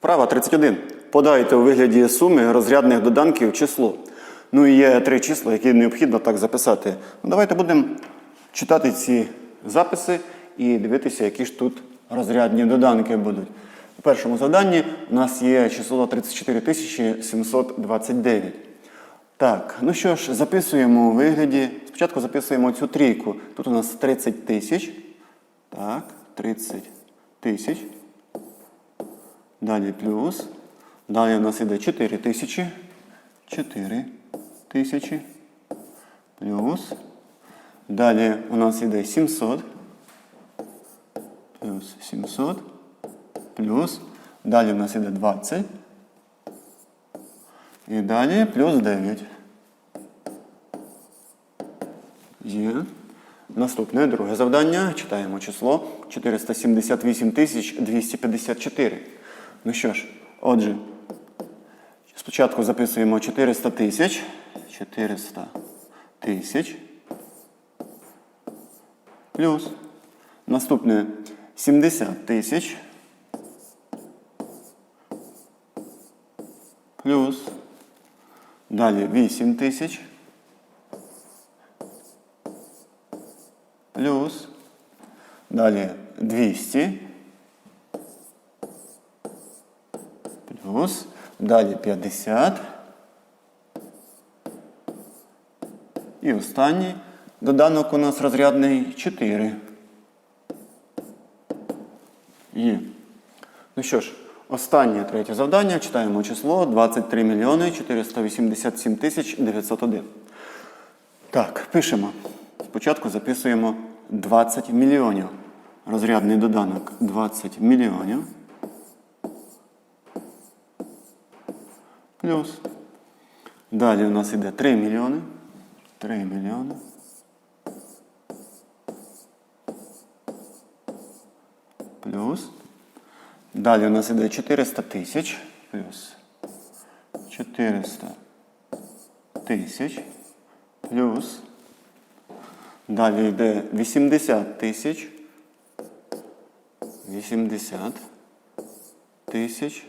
Вправа 31. Подайте у вигляді суми розрядних доданків число. Ну і є три числа, які необхідно так записати. Ну, давайте будемо читати ці записи і дивитися, які ж тут розрядні доданки будуть. У першому завданні у нас є число 34 729. Так, ну що ж, записуємо у вигляді. Спочатку записуємо цю трійку. Тут у нас 30 тисяч. Так, 30 тисяч. Далі плюс. Далі у нас іде 4 тисячі. 4 тисячі. Плюс. Далі у нас іде 700. Плюс 700. Плюс. Далі у нас іде 20. І далі плюс 9. Є. Наступне друге завдання. Читаємо число 478 254. Ну що ж, отже, спочатку записуємо 400 тисяч. 400 тисяч. Плюс. Наступне 70 тисяч. Плюс. Далі 8 тисяч. Плюс. Далі 200. Плюс. Далі 50. І останній доданок у нас розрядний 4. Є. Ну що ж, останнє третє завдання. Читаємо число 23 мільйони 487 тисяч 901. Так, пишемо. Спочатку записуємо 20 мільйонів. Розрядний доданок 20 мільйонів. Плюс. Далі у нас йде 3 мільйони. 3 мільйони. Плюс. Далі у нас іде 400 тисяч. Плюс 400 тисяч. Плюс. Далі йде 80 тисяч. 80 тисяч.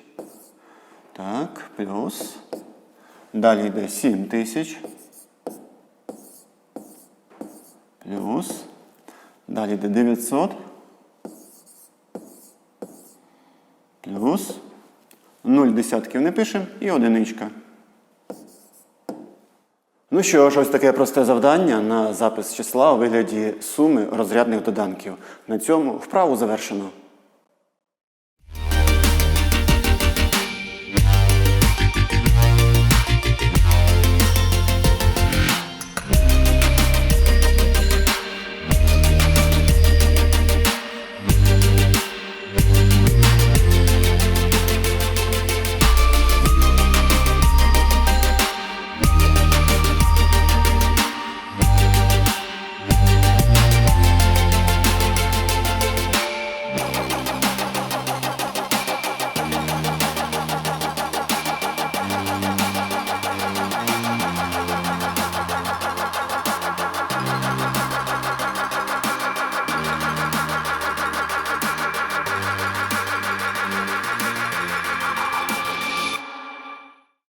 Так, плюс. Далі йде 7 тисяч. Плюс. Далі йде 900. Плюс. 0 десятків не пишемо і одиничка. Ну що ж, ось таке просте завдання на запис числа у вигляді суми розрядних доданків. На цьому вправу завершено.